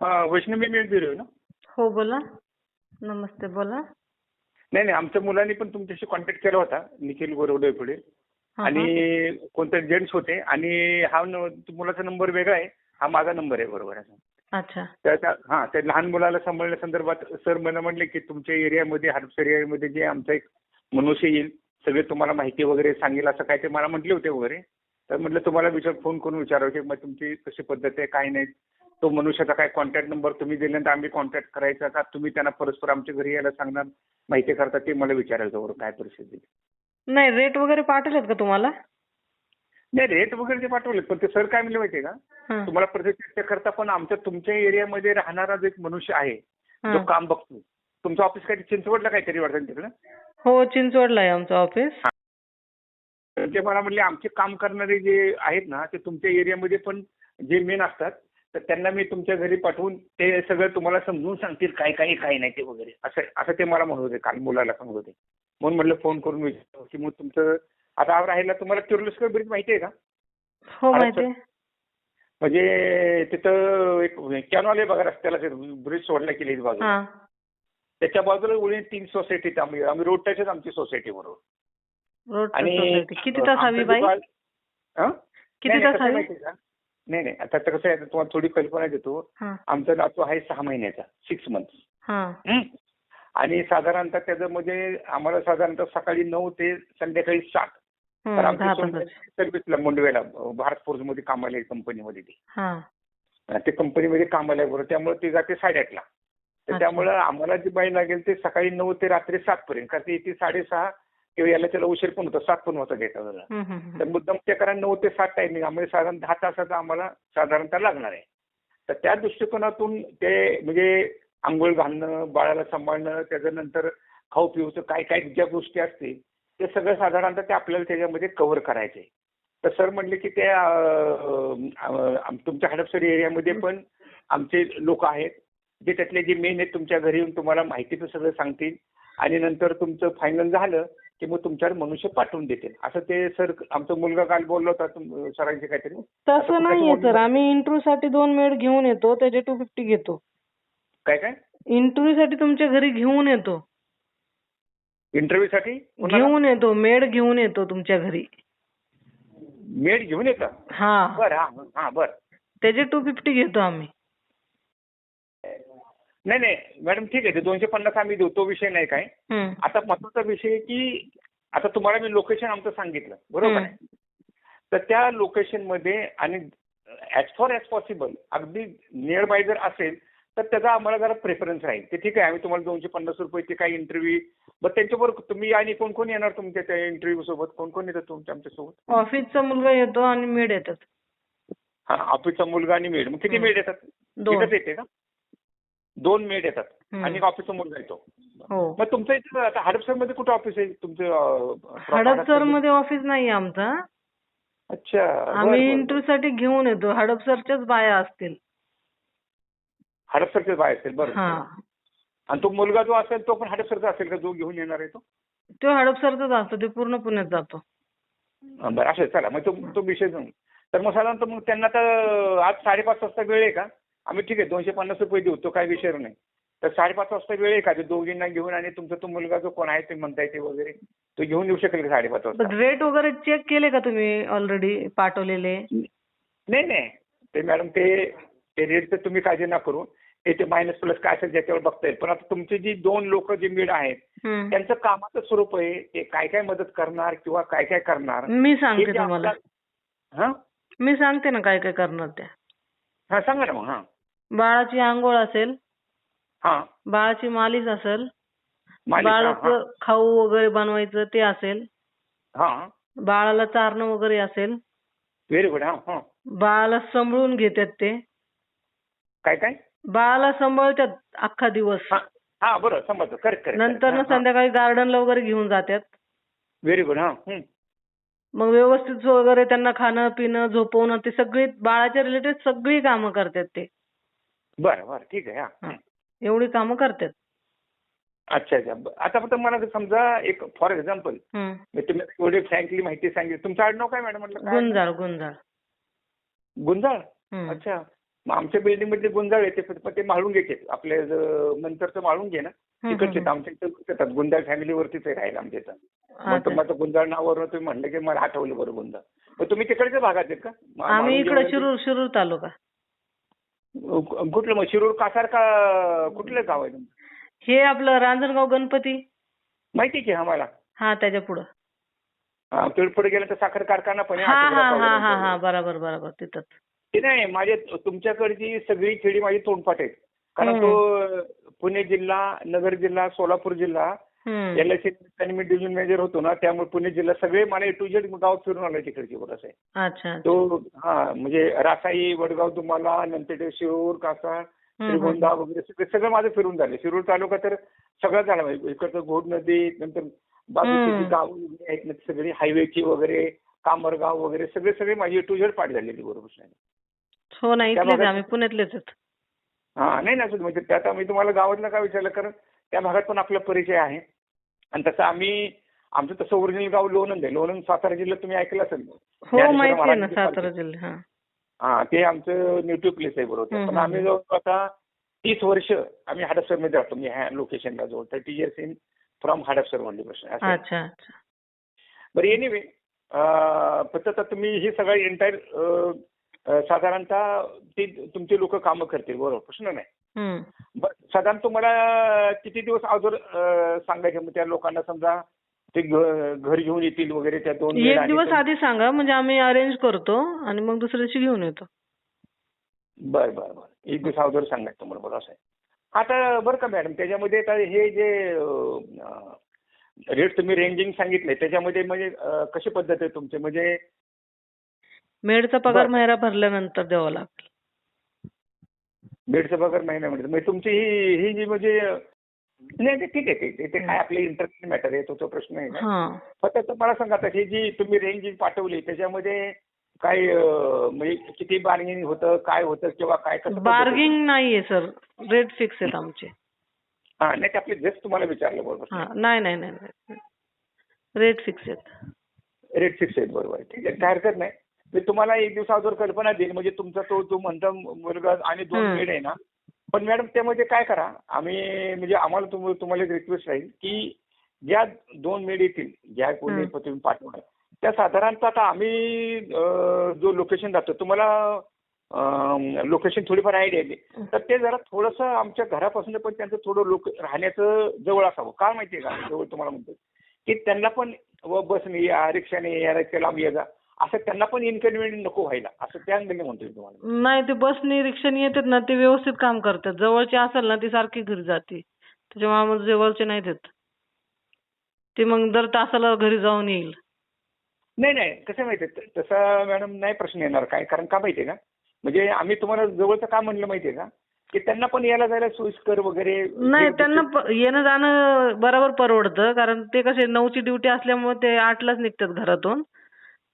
हा वैष्णवी मेळबिरे ना? हो बोला. नमस्ते बोला. नाही नाही आमच्या मुलांनी पण तुमच्याशी कॉन्टॅक्ट केला होता निखिल गोरवडे पुढे. आणि कोणते जेंट्स होते आणि हा मुलाचा नंबर वेगळा आहे हा माझा नंबर आहे बरोबर आहे. अच्छा. हा त्या लहान मुलाला सांभाळण्यासंदर्भात सर मला म्हणले की तुमच्या एरियामध्ये हडपसर एरियामध्ये जे आमचा एक मनुष्य येईल सगळे तुम्हाला माहिती वगैरे सांगेल असं काय ते मला म्हटले होते वगैरे. तर म्हटलं तुम्हाला विचार फोन करून विचारावं की मग तुमची कशी पद्धत आहे काय नाही. तो मनुष्याचा काय कॉन्टॅक्ट नंबर तुम्ही दिल्यानंतर आम्ही कॉन्टॅक्ट करायचा का? तुम्ही त्यांना परस्पर आमच्या घरी यायला सांगणार? माहिती करता ते मला विचारायचं वगैरे काय परिस्थिती? नाही रेट वगैरे पाठवलेत का तुम्हाला? नाही रेट वगैरे ते पाठवले पण ते सर काय म्हणले माहितीये का? तुम्हाला प्रत्यक्ष करता पण आमच्या तुमच्या एरियामध्ये राहणारा जो एक मनुष्य आहे. जो काम बघतो तुमचं ऑफिस काय चिंचवडला काहीतरी वाटतं तिकडे? हो चिंचवडला आहे आमचं ऑफिस ते मला म्हणले आमचे काम करणारे जे आहेत ना ते तुमच्या एरियामध्ये पण जे मेन असतात तर त्यांना मी तुमच्या घरी पाठवून ते सगळं तुम्हाला समजून सांगतील काय काय काय नाही ते वगैरे. असं असं ते मला म्हणत होते काल मुलाला सांगत होते. म्हणून म्हटलं फोन करून विचारतो की मग तुमचं आता राहिला तुम्हाला किर्लोस्कर ब्रिज माहिती आहे का? हो माहिती आहे. म्हणजे तिथं एक कॅनॉल आहे बघा रस्त्याला ब्रिज सोडला केली बाजूला. हा. त्याच्या बाजूला उडी तीन सोसायटी आम्ही. आम्ही रोड टचच आमची सोसायटी बरोबर आणि किती तास हवी बाई? किती तास हवी? नाही नाही. आता तर कसं आहे तुम्हाला थोडी कल्पना देतो. हा. आमचा नातू आहे सहा महिन्याचा सिक्स मंथ हा. आणि साधारणतः त्याचं म्हणजे आम्हाला साधारणतः सकाळी नऊ ते संध्याकाळी सात. तर हम्म, दहा आमची तासाची सर्व्हिसला मुंडवेला भारत फोर्समध्ये कामाला आहे कंपनीमध्ये ती. हा. ते कंपनीमध्ये कामाला आहे बरोबर त्यामुळे ते जाते साडेआठला. तर अच्छा. त्यामुळं आम्हाला जी बाई लागेल ते सकाळी नऊ ते रात्री सात पर्यंत. कारण ती येते साडेसहा किंवा याला त्याला उशीर पण होता सात पण होता हम्म, हम्म. तर मुद्दाम ते करा नऊ ते सात टायमिंग आम्हाला साधारण दहा तासाचा आम्हाला साधारणतः लागणार आहे. तर त्या दृष्टिकोनातून ते म्हणजे आंघोळ घालणं बाळाला सांभाळणं त्याच्यानंतर खाऊ पिऊचं काय काय ज्या गोष्टी असतील ते सगळं साधारणतः ते आपल्याला त्याच्यामध्ये कव्हर करायचे. तर सर म्हणले की ते तुमच्या हडपसरी एरियामध्ये पण आमचे लोक आहेत जे त्यातले जे मेन आहेत तुमच्या घरी येऊन तुम्हाला माहितीचं सगळं सांगतील. आणि नंतर तुमचं फायनल झालं की मग तुमच्यावर मनुष्य पाठवून देतील. असं ते सर आमचा मुलगा काल बोलला होता सरांचे काहीतरी. तसं नाहीये सर. आम्ही इंटरव्ह्यू साठी दोन मेड घेऊन येतो त्याचे टू फिफ्टी घेतो. काय काय? इंटरव्ह्यू साठी तुमच्या घरी घेऊन येतो. इंटरव्ह्यू साठी घेऊन येतो मेड घेऊन येतो तुमच्या घरी. मेड घेऊन येतात हा. बरं हा हा बरं. त्याचे टू फिफ्टी घेतो आम्ही. नाही नाही. मॅडम ठीक आहे. ते दोनशे पन्नास आम्ही देऊ. तो विषय नाही काय हम्म. आता महत्त्वाचा विषय की आता तुम्हाला मी लोकेशन आमचं सांगितलं. बरोबर. आहे? तर त्या लोकेशनमध्ये आणि ऍज फॉर ॲज पॉसिबल अगदी नियर बाय जर असेल तर त्याचा आम्हाला जरा प्रेफरन्स राहील. ते ठीक आहे. आम्ही तुम्हाला दोनशे पन्नास रुपयाचे काही इंटरव्ह्यू मग त्यांच्याबरोबर तुम्ही आणि कोण कोण येणार तुमच्या त्या इंटरव्ह्यू सोबत? कोण कोण येतात तुमच्या आमच्यासोबत? ऑफिसचा मुलगा येतो आणि मेड येतात. हा ऑफिसचा मुलगा आणि मेड मग किती हम्म. मेड येतात? दोन. एकच येते का? दोन मेड येतात. आणि ऑफिसचा मुलगा येतो. हो. मग तुमचं इथं आता हडपसरमध्ये कुठं ऑफिस आहे? तुमचं हडपसर हडपसरमध्ये? मध्ये ऑफिस नाहीये आमचा. अच्छा आम्ही इंटरव्ह्यू साठी घेऊन येतो. हडपसरच्याच बाया असतील. हडपसरचे बाय असेल बरं. हा. आणि तो मुलगा जो असेल तो पण हडपसरचा असेल का? जो घेऊन येणार आहे तो? तो हडपसरचाच असतो. ते पूर्ण पुण्यात जातो. बरं असं चला मग तो विषय जाऊन. तर मग साधारणतः मग त्यांना तर आज साडेपाच वाजता वेळ आहे का? आम्ही ठीक आहे दोनशे पन्नास रुपये देऊ तो काही विषय नाही. तर साडेपाच वाजता वेळ आहे का? ते दोघींना घेऊन आणि तुमचा तो मुलगा जो कोण आहे ते म्हणताय ते वगैरे तो घेऊन येऊ शकेल का साडेपाच वाजता? रेट वगैरे चेक केले का तुम्ही ऑलरेडी पाठवलेले? नाही नाही. ते मॅडम ते ते रेटचं तुम्ही काळजी ना करू. ते ते मायनस प्लस काय असेल ज्याच्यावर बघता येईल पण आता तुमची जी दोन लोक जे मीड आहेत. त्यांचं कामाचं स्वरूप आहे ते काय काय मदत करणार किंवा काय काय करणार? मी सांगते तुम्हाला. हा? मी सांगते ना काय काय करणार त्या. हा सांगा ना मग हा. बाळाची आंघोळ असेल हा. बाळाची मालिश असेल मालिश, हा, बाळाचं खाऊ वगैरे बनवायचं ते असेल हा. बाळाला चारणं वगैरे असेल व्हेरी गुड हा हा. बाळाला सांभाळून घेतात ते. काय काय? बाळाला सांभाळतात अख्खा दिवस. हा हा बरं समजलं करेक्ट करेक्ट नंतर ना संध्याकाळी गार्डनला वगैरे घेऊन जातात व्हेरी गुड हा हं. मग व्यवस्थित वगैरे त्यांना खाणं पिणं झोपवणं ते सगळी बाळाच्या रिलेटेड सगळी कामं करतात ते. बरं बरं ठीक आहे हा. एवढी कामं करतात. अच्छा अच्छा. आता फक्त मला समजा एक फॉर एक्झाम्पल. मी तुम्ही एवढी फ्रँकली माहिती सांगितली. तुमचं आडनाव काय मॅडम म्हटलं? गुंजाळ गुंजाळ. गुंजाळ. अच्छा. मग आमच्या बिल्डिंग मधले गुंजाळ येते पण ते माळून घेते आपले नंतरचं माळून घे ना. तिकडचे. आमच्या इथं येतात. गुंजाळ फॅमिलीवरतीच आहे राहायला आमच्या इथं. मग. तुम्हाला गुंजाळ नावावरून तुम्ही म्हणलं की मला आठवलं बरं गुंजाळ मग तुम्ही तिकडच्या भागात आहेत का? आम्ही इकडे? शिरूर शिरूर तालुका. कुठलं मग? शिरूर कासार का कुठलं गाव आहे तुमचं? हे आपलं रांजणगाव गणपती. माहिती आहे की आम्हाला? हा त्याच्या पुढं. हा, पुढे गेलं तर साखर कारखाना पण हा हा हा हा. हा बरोबर बरोबर तिथंच. ते नाही माझे तुमच्याकडची सगळी खेडी माझी तोंडपाठ आहेत कारण तो पुणे जिल्हा नगर जिल्हा सोलापूर जिल्हा. एल एस मी डिव्हिजन मॅनेजर होतो ना त्यामुळे पुणे जिल्हा सगळे मला ए टू जेड गाव फिरून आलं तिकडची बरं आहे तो हा म्हणजे रासाई वडगाव तुम्हाला नंतर ते शिरूर कासा श्रीगोंदा वगैरे सगळं सगळं माझं फिरून झालं. शिरूर तालुका तर सगळं झालं. म्हणजे इकडचं घोड नदी नंतर बाजूची गाव वगैरे आहेत ना ती सगळी हायवेची वगैरे कामरगाव वगैरे सगळे सगळे माझी ए टू जेड पाठ झालेली बरोबर. हो ना त्या इथलेच भागात- आम्ही पुण्यातलेच आहेत. हा नाही ना असं म्हणजे त्यात आम्ही तुम्हाला गावातलं का विचारलं कारण त्या भागात पण आपला परिचय आहे. आणि तसं आम्ही आमचं तसं ओरिजिनल गाव लोणंद आहे. लोणंद सातारा जिल्ह्यात तुम्ही ऐकलं असेल. हो ज्ञानेश्वर माहिती आहे ना महाराजांची सातारा. जिल्हा हा. ते आमचं नेटिव्ह प्लेस आहे बरोबर. पण. आम्ही जवळ आता तीस वर्ष आम्ही हडपसरमध्ये राहतो. म्हणजे ह्या लोकेशनला जवळ. Thirty years in from Hadapsar म्हणली प्रश्न बरं एनिवे फक्त आता तुम्ही ही सगळी एंटायर साधारणतः ती तुमचे लोक कामं करतील बरोबर प्रश्न नाही. बरं, साधारण तुम्हाला किती दिवस अगोदर सांगायचं मग त्या लोकांना समजा ते घर घेऊन येतील वगैरे त्या दोन एक दिवस आधी सांगा म्हणजे आम्ही अरेंज करतो आणि मग दुसऱ्या दिवशी घेऊन येतो. बरं बरं बरं. एक दिवस अगोदर सांगायचं तुम्हाला बरं असं आता बरं का मॅडम त्याच्यामध्ये आता हे जे रेट तुम्ही रेंजिंग सांगितले त्याच्यामध्ये म्हणजे कशी पद्धत आहे तुमची? म्हणजे मेडचा पगार बरं. महिना भरल्यानंतर द्यावा लागेल. बेडचं पगार महिन्यामध्ये म्हणजे तुमची ही ही जी म्हणजे नाही ते ठीक आहे ते- ते ते काय आपले इंटरेस्ट मॅटर आहे तो तो प्रश्न आहे ना. हा. फक्त आता मला सांगा आता ही जी तुम्ही रेंज जी पाठवली त्याच्यामध्ये काय अं, म्हणजे किती बार्गेनिंग होतं काय होतं किंवा काय कसं पद्धत होती? बार्गिंग नाहीये सर रेट फिक्स आहेत आमचे. हा नाही ते आपले जस्ट तुम्हाला विचारलं बरोबर. हा नाही नाही नाही नाही. रेट फिक्स आहेत. रेट फिक्स आहेत बरोबर. ठीक आहे काय हरकत नाही. मी तुम्हाला एक दिवसा अगोदर कल्पना देईल म्हणजे तुमचा तो जो म्हणता मुलगा आणि दोन. मेड आहे ना पण मॅडम त्यामध्ये काय करा आम्ही म्हणजे आम्हाला तुम- तुम्हाला एक रिक्वेस्ट राहील की ज्या दोन मेड येतील ज्या कोणी. तुम्ही पाठवणार त्या साधारणतः आता आम्ही अं, जो लोकेशन जातो तुम्हाला लोकेशन थोडीफार आयडिया आहे. तर ते जरा थोडंसं आमच्या घरापासून पण त्यांचं थोडं लोक राहण्याचं जवळ असावं. का माहितीये का? जवळ तुम्हाला म्हणतो की त्यांना पण व बसने या रिक्षाने या रिक्षा लांब ये जा. असं त्यांना पण इन्कन्व्हिनियंट नको व्हायला. असं त्या अंगाने म्हणतोय तुम्हाला. नाही ते बसनी रिक्षाने येतात ना ते व्यवस्थित काम करतात. जवळचे असेल ना ती सारखी घरी जाते. त्याच्यामुळे आम्हाला जवळचे नाही देत ते मग दर तासाला घरी जाऊन येईल. नाही नाही. कसं माहितीये तसा मॅडम नाही प्रश्न येणार काय? कारण का माहितीये का? म्हणजे आम्ही तुम्हाला जवळचं का म्हणलं माहितीये का? की त्यांना पण यायला जायला सोयीस्कर वगैरे नाही त्यांना प- येणं जाणं बरोबर परवडतं. कारण ते कसे नऊची ड्युटी असल्यामुळे ते आठलाच निघतात घरातून.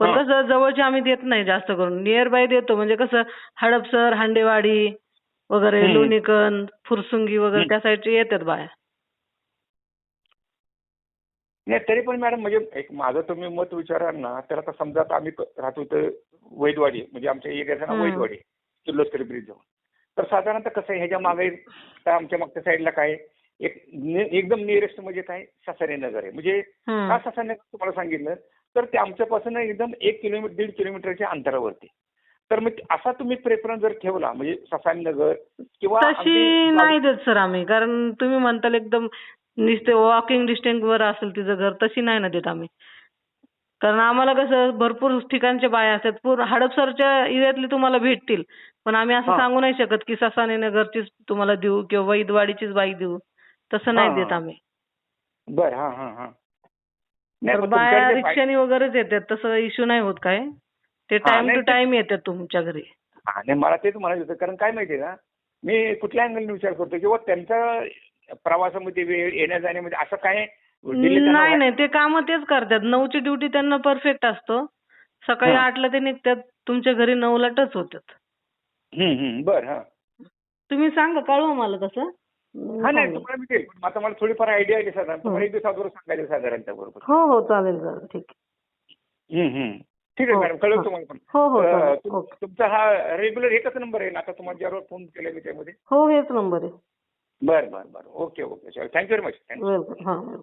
पण. कसं जवळचे आम्ही देत नाही जास्त करून नियर बाय देतो म्हणजे कसं हडपसर हांडेवाडी वगैरे. लोणीकंद फुरसुंगी वगैरे. त्या साईडचे येतात बाया नाही तरी पण मॅडम म्हणजे एक माझं तुम्ही मत विचाराल ना तर आता समजा आता आम्ही राहतो तर वैदवाडी म्हणजे आमच्या नाव हम्म. वैदवाडी किर्लोस्करी ब्रिज जवळ तर साधारणतः कसं आहे ह्याच्या मागे आमच्या मागच्या साईडला काय एक नि- एकदम नियरेस्ट म्हणजे काय ससाने नगर आहे म्हणजे. का ससाने नगर तुम्हाला सांगितलं तर ते आमच्यापासून एकदम एक किलोमीटर दीड किलोमीटरच्या अंतरावरती. तर मग असा तुम्ही प्रेफरन्स जर ठेवला म्हणजे ससाने नगर किंवा तशी नाही देत सर आम्ही. कारण तुम्ही म्हणताल एकदम नुसते वॉकिंग डिस्टन्स वर असेल तिचं घर तशी नाही ना देत आम्ही. कारण आम्हाला कसं भरपूर ठिकाणच्या बाया असतात. पूर्ण हडपसरच्या एरियातली तुम्हाला भेटतील. पण आम्ही असं. सांगू नाही शकत की ससाने नगरचीच तुम्हाला देऊ किंवा वैदवाडीचीच बाई देऊ. तसं नाही देत. आम्ही. बरं हा हा हा. तर बाया रिक्षाने वगैरेच येतात तसं इश्यू नाही होत काय? ते टाइम टू टाइम येतात तुमच्या घरी. नाही मला तेच म्हणायचं होतं कारण काय माहितीये का मी कुठल्या अँगलने विचार करतो किंवा त्यांचा प्रवासामध्ये वेळ येण्या जाण्यामध्ये असं काय नाही नाही ते काम तेच करतात. नऊची ड्युटी त्यांना परफेक्ट असतो. सकाळी. आठला ते निघतात तुमच्या घरी नऊला टच होतात. बरं हा. तुम्ही सांगा कळवा मला तसं. हा नाही तुम्हाला मी ते- पण आता मला थोडीफार आयडिया आली साधारण. तुम्हाला एक दिवस अगोदर सांगायचं साधारणतः बरोबर? हो हो चालेल चालेल. ठीक. ठीक आहे हो, मॅडम. कळवतो हा. तुम्हाला पण. हो हो तुमचा हा रेग्युलर एकच नंबर आहे ना? आता तुम्हाला ज्यावर फोन केला मी त्यामध्ये हो हेच नंबर आहे. बरं बरं बरं. Okay okay. Thank you very much thank you हां